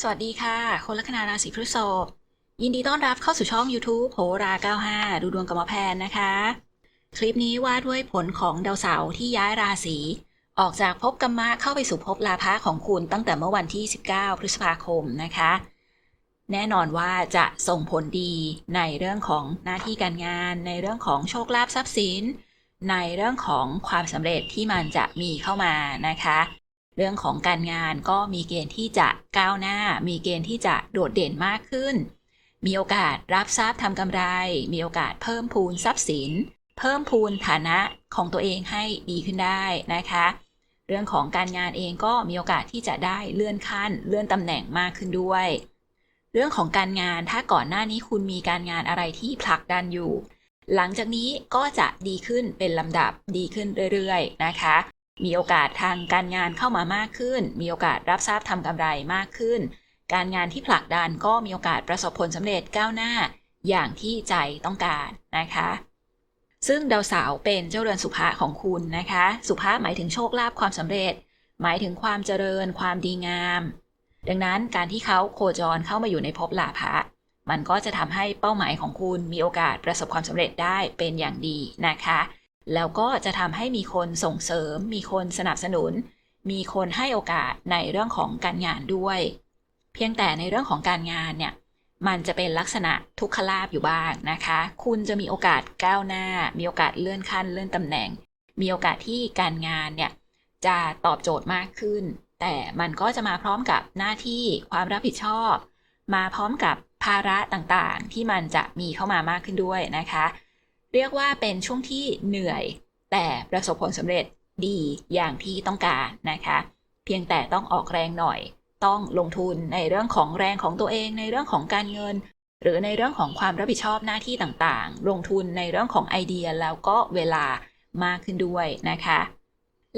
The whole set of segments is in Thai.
สวัสดีค่ะ คนลัคนาราศีพฤษภยินดีต้อนรับเข้าสู่ช่อง YouTube โหรา 95 ดูดวงกับหมอแพนนะคะ คลิปนี้ว่าด้วยผลของดาวเสาร์ที่ย้ายราศีออกจากภพกรรมะเข้าไปสู่ภพลาภะของคุณตั้งแต่เมื่อวันที่ 19 พฤษภาคมนะคะ แน่นอนว่าจะส่งผลดีในเรื่องของหน้าที่การงาน ในเรื่องของโชคลาภทรัพย์สิน ในเรื่องของความสำเร็จที่มันจะมีเข้ามานะคะ เรื่องของการงานก็มีเกณฑ์ที่จะก้าวหน้า มีเกณฑ์ที่จะโดดเด่นมากขึ้น มีโอกาสรับทรัพย์ทำกำไร มีโอกาสเพิ่มพูนทรัพย์สิน เพิ่มพูนฐานะของตัวเองให้ดีขึ้นได้นะคะ เรื่องของการงานเองก็มีโอกาสที่จะได้เลื่อนขั้น เลื่อนตำแหน่งมากขึ้นด้วย เรื่องของการงานถ้าก่อนหน้านี้คุณมีการงานอะไรที่ผลักดันอยู่ หลังจากนี้ก็จะดีขึ้นเป็นลำดับดีขึ้นเรื่อยๆ นะคะ มีโอกาสทางการงานเข้ามามากขึ้น มีโอกาสรับทราบทำกำไรมากขึ้น การงานที่ผลักดันก็มีโอกาสประสบผลสำเร็จก้าวหน้า อย่างที่ใจต้องการนะคะ ซึ่งดาวเสาร์เป็นเจ้าเรือนสุภะของคุณนะคะ สุภะหมายถึงโชคลาภความสำเร็จ หมายถึงความเจริญ ความดีงาม ดังนั้นการที่เขาโคจรเข้ามาอยู่ในภพลาภะมันก็จะทำให้เป้าหมายของคุณมีโอกาสประสบความสำเร็จได้เป็นอย่างดีนะคะ แล้วก็จะทำให้มีคนส่งเสริม มีคนสนับสนุน มีคนให้โอกาสในเรื่องของการงานด้วย เพียงแต่ในเรื่องของการงานเนี่ยมันจะเป็นลักษณะทุกขลาบอยู่บ้างนะคะ คุณจะมีโอกาสก้าวหน้า มีโอกาสเลื่อนขั้นเลื่อนตำแหน่ง มีโอกาสที่การงานเนี่ยจะตอบโจทย์มากขึ้น แต่มันก็จะมาพร้อมกับหน้าที่ความรับผิดชอบ มาพร้อมกับภาระต่างๆ ที่มันจะมีเข้ามามากขึ้นด้วยนะคะ เรียกว่าเป็นช่วงที่เหนื่อย แต่ประสบผลสำเร็จดีอย่างที่ต้องการนะคะ เพียงแต่ต้องออกแรงหน่อย ต้องลงทุนในเรื่องของแรงของตัวเองในเรื่องของการเงิน หรือในเรื่องของความรับผิดชอบหน้าที่ต่างๆ ลงทุนในเรื่องของไอเดียแล้วก็เวลามากขึ้นด้วยนะคะ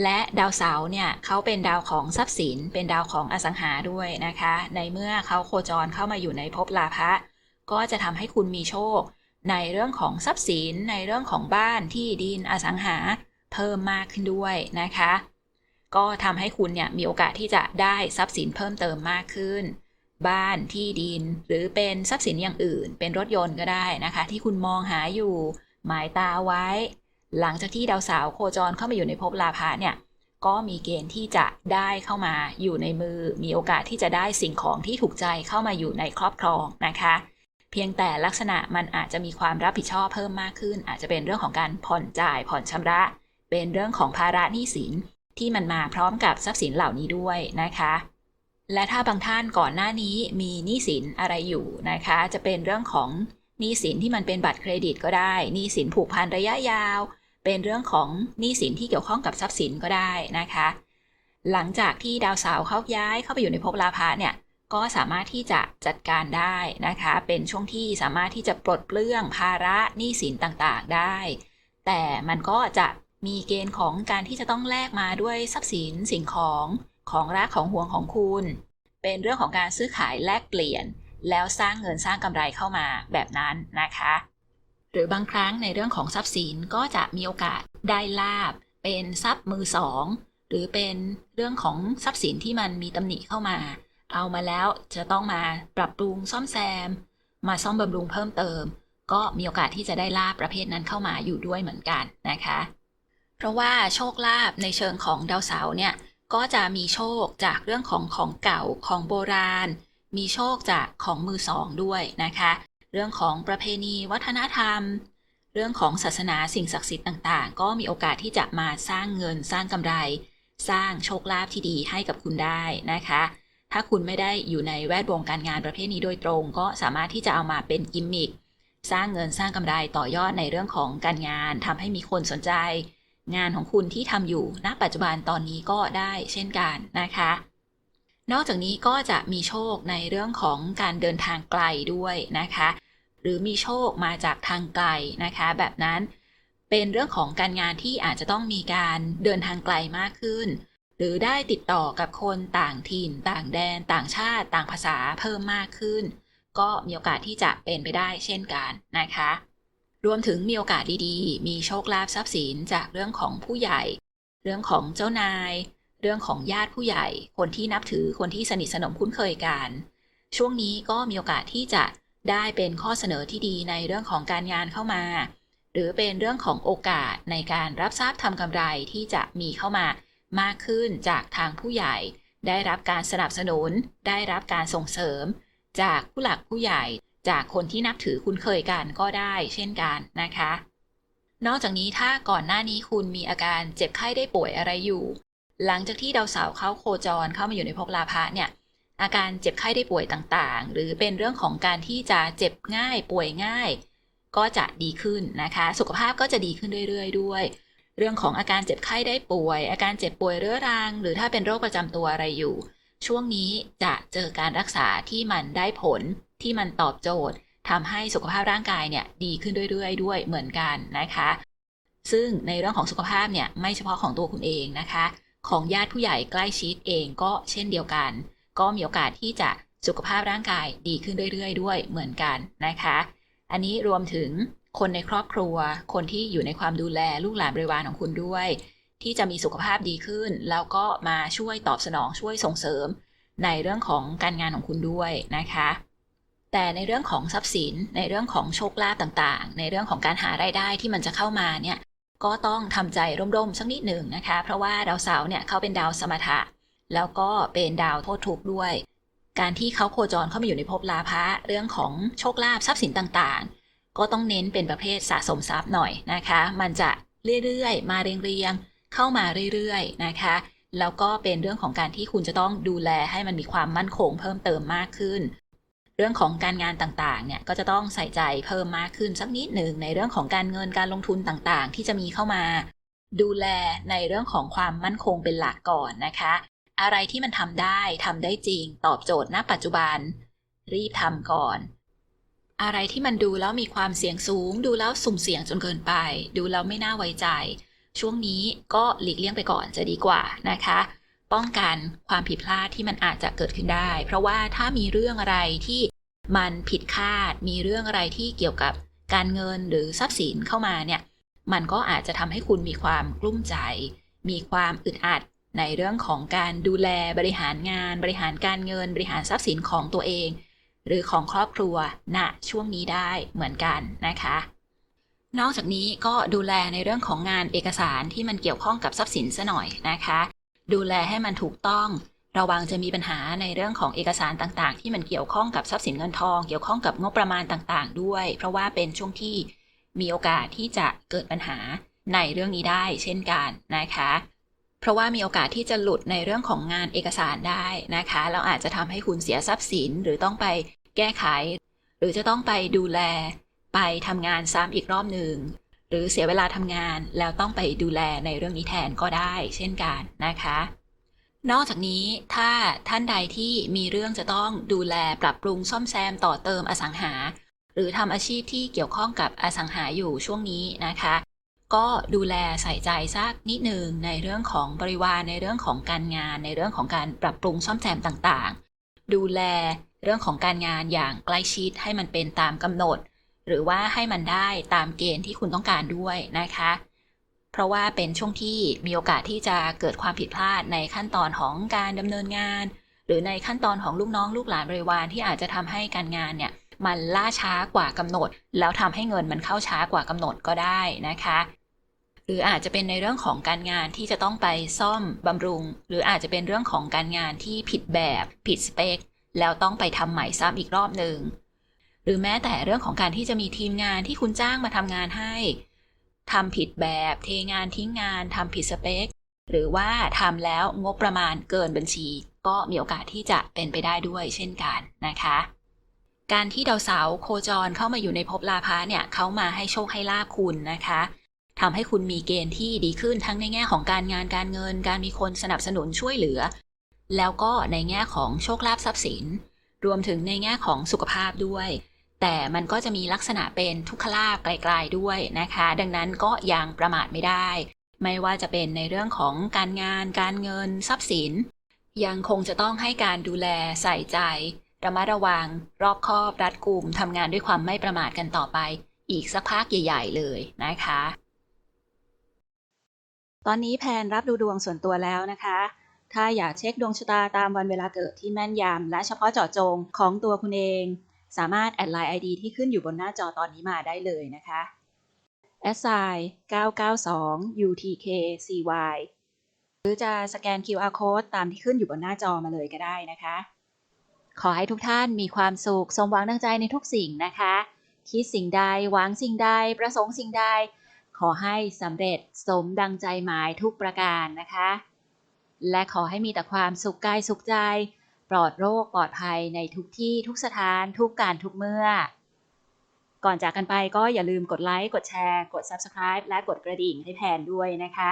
และดาวเสาร์เนี่ยเขาเป็นดาวของทรัพย์สิน เป็นดาวของอสังหาด้วยนะคะ ในเมื่อเขาโคจรเข้ามาอยู่ในภพลาภะก็จะทำให้คุณมีโชค ในเรื่องของทรัพย์สิน ในเรื่องของบ้านที่ดินอสังหาเพิ่มมากขึ้นด้วยนะคะ ก็ทำให้คุณเนี่ยมีโอกาสที่จะได้ทรัพย์สินเพิ่มเติมมากขึ้น บ้านที่ดินหรือเป็นทรัพย์สินอย่างอื่น เป็นรถยนต์ก็ได้นะคะ ที่คุณมองหาอยู่หมายตาไว้ หลังจากที่ดาวเสาร์โคจรเข้ามาอยู่ในภพลาภะเนี่ยก็มีเกณฑ์ที่จะได้เข้ามาอยู่ในมือ มีโอกาสที่จะได้สิ่งของที่ถูกใจเข้ามาอยู่ในครอบครองนะคะ เพียงแต่ลักษณะมันอาจจะมีความรับผิดชอบเพิ่มมากขึ้น อาจจะเป็นเรื่องของการผ่อนจ่ายผ่อนชำระ เป็นเรื่องของภาระหนี้สินที่มันมาพร้อมกับทรัพย์สินเหล่านี้ด้วยนะคะ และถ้าบางท่านก่อนหน้านี้มีหนี้สินอะไรอยู่นะคะ จะเป็นเรื่องของหนี้สินที่มันเป็นบัตรเครดิตก็ได้หนี้สินผูกพันระยะยาว เป็นเรื่องของหนี้สินที่เกี่ยวข้องกับทรัพย์สินก็ได้นะคะ หลังจากที่ดาวเสาร์เข้าย้ายเข้าไปอยู่ในภพลาภะเนี่ย ก็สามารถที่จะจัดการได้นะคะ เป็นช่วงที่สามารถที่จะปลดเปลื้องภาระหนี้สินต่างๆได้ แต่มันก็จะมีเกณฑ์ของการที่จะต้องแลกมาด้วยทรัพย์สินสิ่งของของรักของห่วงของคุณ เป็นเรื่องของการซื้อขายแลกเปลี่ยน แล้วสร้างเงินสร้างกำไรเข้ามาแบบนั้นนะคะ หรือบางครั้งในเรื่องของทรัพย์สินก็จะมีโอกาสได้ลาบ เป็นทรัพย์มือสอง หรือเป็นเรื่องของทรัพย์สินที่มันมีตำหนิเข้ามา เอามาแล้วจะต้องมาปรับปรุงซ่อมแซม มาซ่อมบำรุงเพิ่มเติม ก็มีโอกาสที่จะได้ลาบประเภทนั้นเข้ามาอยู่ด้วยเหมือนกันนะคะ เพราะว่าโชคลาภในเชิงของดาวเสาร์เนี่ยก็จะมีโชคจากเรื่องของของเก่าของโบราณ มีโชคจากของมือสองด้วยนะคะ เรื่องของประเพณีวัฒนธรรม เรื่องของศาสนาสิ่งศักดิ์สิทธิ์ต่างๆ ก็มีโอกาสที่จะมาสร้างเงินสร้างกำไร สร้างโชคลาภที่ดีให้กับคุณได้นะคะ ถ้าคุณไม่ได้อยู่ในแวดวงการงานประเภทนี้โดยตรง ก็สามารถที่จะเอามาเป็นกิมมิคสร้างเงินสร้างกำไรต่อยอดในเรื่องของการงานทำให้มีคนสนใจ งานของคุณที่ทำอยู่ณปัจจุบันตอนนี้ก็ได้เช่นกันนะคะ นอกจากนี้ก็จะมีโชคในเรื่องของการเดินทางไกลด้วยนะคะ หรือมีโชคมาจากทางไกลนะคะ แบบนั้นเป็นเรื่องของการงานที่อาจจะต้องมีการเดินทางไกลมากขึ้น หรือได้ติดต่อกับคนต่างถิ่น ต่างแดน ต่างชาติต่างภาษาเพิ่มมากขึ้น ก็มีโอกาสที่จะเป็นไปได้เช่นกันนะคะ รวมถึงมีโอกาสดีๆ มีโชคลาภทรัพย์สินจากเรื่องของผู้ใหญ่ เรื่องของเจ้านาย เรื่องของญาติผู้ใหญ่ คนที่นับถือคนที่สนิทสนมคุ้นเคยกัน ช่วงนี้ก็มีโอกาสที่จะได้เป็นข้อเสนอที่ดีในเรื่องของการงานเข้ามา หรือเป็นเรื่องของโอกาสในการรับทราบทำกำไรที่จะมีเข้ามา มากขึ้นจากทางผู้ใหญ่ ได้รับการสนับสนุน ได้รับการส่งเสริม จากผู้หลักผู้ใหญ่ จากคนที่นับถือคุ้นเคยกันก็ได้เช่นกันนะคะ นอกจากนี้ถ้าก่อนหน้านี้คุณมีอาการเจ็บไข้ได้ป่วยอะไรอยู่ หลังจากที่ดาวเสาร์เข้าโคจรเข้ามาอยู่ในภพลาภะเนี่ยอาการเจ็บไข้ได้ป่วยต่างๆ หรือเป็นเรื่องของการที่จะเจ็บง่ายป่วยง่าย ก็จะดีขึ้นนะคะ สุขภาพก็จะดีขึ้นเรื่อยๆ ด้วย เรื่องของอาการเจ็บไข้ได้ป่วย อาการเจ็บป่วยเรื้อรัง หรือถ้าเป็นโรคประจำตัวอะไรอยู่ ช่วงนี้จะเจอการรักษาที่มันได้ผลที่มันตอบโจทย์ทำให้สุขภาพร่างกายเนี่ยดีขึ้นเรื่อยๆ ด้วยเหมือนกันนะคะ ซึ่งในเรื่องของสุขภาพเนี่ยไม่เฉพาะของตัวคุณเองนะคะ ของญาติผู้ใหญ่ใกล้ชิดเองก็เช่นเดียวกัน ก็มีโอกาสที่จะสุขภาพร่างกายดีขึ้นเรื่อยๆ ด้วยเหมือนกันนะคะ อันนี้รวมถึง คนในครอบครัว คนที่อยู่ในความดูแลลูกหลานบริวารของคุณด้วย ที่จะมีสุขภาพดีขึ้น แล้วก็มาช่วยตอบสนองช่วยส่งเสริม ในเรื่องของการงานของคุณด้วยนะคะ แต่ในเรื่องของทรัพย์สิน ในเรื่องของโชคลาภต่างๆ ในเรื่องของการหารายได้ที่มันจะเข้ามาเนี่ยก็ต้องทำใจร่มๆสักนิดหนึ่งนะคะ เพราะว่าดาวเสาร์เนี่ยเขาเป็นดาวสมถะ แล้วก็เป็นดาวโทษทุกข์ด้วย การที่เขาโคจรเข้ามาอยู่ในภพลาภะเรื่องของโชคลาภทรัพย์สินต่างๆ ก็ต้องเน้นเป็นประเภทสะสมทรัพย์หน่อยนะคะ มันจะเรื่อยๆ มาเรียงๆ เข้ามาเรื่อยๆ นะคะ แล้วก็เป็นเรื่องของการที่คุณจะต้องดูแลให้มันมีความมั่นคงเพิ่มเติมมากขึ้น เรื่องของการงานต่างๆ เนี่ยก็จะต้องใส่ใจเพิ่มมากขึ้นสักนิดหนึ่งในเรื่องของการเงินการลงทุนต่างๆ ที่จะมีเข้ามา ดูแลในเรื่องของความมั่นคงเป็นหลักก่อนนะคะ อะไรที่มันทำได้ทำได้จริง ตอบโจทย์ณปัจจุบัน รีบทำก่อน อะไรที่มันดูแล้วมีความเสี่ยงสูง ดูแล้วสุ่มเสี่ยงจนเกินไป ดูแล้วไม่น่าไว้ใจ ช่วงนี้ก็หลีกเลี่ยงไปก่อนจะดีกว่านะคะ ป้องกันความผิดพลาดที่มันอาจจะเกิดขึ้นได้ เพราะว่าถ้ามีเรื่องอะไรที่มันผิดคาด มีเรื่องอะไรที่เกี่ยวกับการเงินหรือทรัพย์สินเข้ามาเนี่ย มันก็อาจจะทำให้คุณมีความกลุ้มใจ มีความอึดอัดในเรื่องของการดูแลบริหารงาน บริหารการเงิน บริหารทรัพย์สินของตัวเอง หรือของครอบครัวณช่วงนี้ได้เหมือนกันนะคะ นอกจากนี้ก็ดูแลในเรื่องของงานเอกสารที่มันเกี่ยวข้องกับทรัพย์สินซะหน่อยนะคะ ดูแลให้มันถูกต้องระวังจะมีปัญหาในเรื่องของเอกสารต่างๆ ที่มันเกี่ยวข้องกับทรัพย์สินเงินทอง เกี่ยวข้องกับงบประมาณต่างๆ ด้วย เพราะว่าเป็นช่วงที่มีโอกาสที่จะเกิดปัญหาในเรื่องนี้ได้เช่นกันนะคะ เพราะว่ามีโอกาสที่จะหลุดในเรื่องของงานเอกสารได้นะคะแล้วอาจจะทำให้คุณเสียทรัพย์สินหรือต้องไปแก้ไข หรือจะต้องไปดูแล ไปทำงานซ้ำอีกรอบหนึ่งหรือเสียเวลาทำงานแล้วต้องไปดูแลในเรื่องนี้แทนก็ได้ เช่นกันนะคะ นอกจากนี้ถ้าท่านใดที่มีเรื่องจะต้องดูแลปรับปรุงซ่อมแซมต่อเติมอสังหา หรือทำอาชีพที่เกี่ยวข้องกับอสังหาอยู่ช่วงนี้นะคะ ก็ดูแลใส่ใจสักนิดหนึ่งในเรื่องของบริวารในเรื่องของการงาน ในเรื่องของการปรับปรุงซ่อมแซมต่างๆ ดูแลเรื่องของการงานอย่างใกล้ชิดให้มันเป็นตามกำหนด หรือว่าให้มันได้ตามเกณฑ์ที่คุณต้องการด้วยนะคะ เพราะว่าเป็นช่วงที่มีโอกาสที่จะเกิดความผิดพลาดในขั้นตอนของการดำเนินงาน หรือในขั้นตอนของลูกน้องลูกหลานบริวารที่อาจจะทำให้การงานเนี่ย มันล่าช้ากว่ากำหนด แล้วทำให้เงินมันเข้าช้ากว่ากำหนดก็ได้นะคะหรืออาจจะเป็นในเรื่องของการงานที่จะต้องไปซ่อมบำรุง หรืออาจจะเป็นเรื่องของการงานที่ผิดแบบผิดสเปค แล้วต้องไปทำใหม่ซ้ำอีกรอบหนึ่งหรือแม้แต่เรื่องของการที่จะมีทีมงานที่คุณจ้างมาทำงานให้ทำผิดแบบเทงานทิ้งงานทำผิดสเปค หรือว่าทำแล้วงบประมาณเกินบัญชี ก็มีโอกาสที่จะเป็นไปได้ด้วยเช่นกันนะคะ การที่ดาวเสาร์โคจรเข้ามาอยู่ในภพลาภะเนี่ยเขามาให้โชคให้ลาบคุณนะคะทำให้คุณมีเกณฑ์ที่ดีขึ้นทั้งในแง่ของการงานการเงิน การมีคนสนับสนุนช่วยเหลือ แล้วก็ในแง่ของโชคลาภทรัพย์สิน รวมถึงในแง่ของสุขภาพด้วย แต่มันก็จะมีลักษณะเป็นทุกขลาภไกลๆด้วยนะคะ ดังนั้นก็ยังประมาทไม่ได้ ไม่ว่าจะเป็นในเรื่องของการงาน การเงิน ทรัพย์สิน ยังคงจะต้องให้การดูแลใส่ใจ ระมัดระวัง รอบคอบรัดกุมทำงานด้วยความไม่ประมาทกันต่อไป อีกสักพักใหญ่ ๆ เลยนะคะ ตอนนี้แพนรับดูดวงส่วนตัวแล้วนะคะ ถ้าอยากเช็คดวงชะตาตามวันเวลาเกิดที่แม่นยำและเฉพาะเจาะจงของตัวคุณเอง สามารถแอดไลน์ ID ที่ขึ้นอยู่บนหน้าจอตอนนี้มาได้เลยนะคะ s i 992 UTKCY หรือจะสแกน QR code ตามที่ขึ้นอยู่บนหน้าจอมาเลยก็ได้นะคะ ขอให้ทุกท่านมีความสุข สมหวังดังใจในทุกสิ่งนะคะ คิดสิ่งใด หวังสิ่งใด ประสงค์สิ่งใด ขอให้สำเร็จสมดังใจหมายทุกประการนะคะ และขอให้มีแต่ความสุขกายสุขใจ ปลอดโรคปลอดภัยในทุกที่ทุกสถานทุกการทุกเมื่อ ก่อนจากกันไปก็อย่าลืมกดไลค์ กดแชร์ กด Subscribe และกดกระดิ่งให้แทนด้วยนะคะ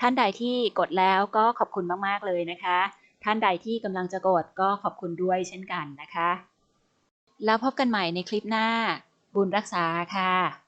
ท่านใดที่กดแล้วก็ขอบคุณมาก ๆ เลยนะคะ ท่านใดที่กำลังจะกดก็ขอบคุณด้วยเช่นกันนะคะ แล้วพบกันใหม่ในคลิปหน้า บุญรักษาค่ะ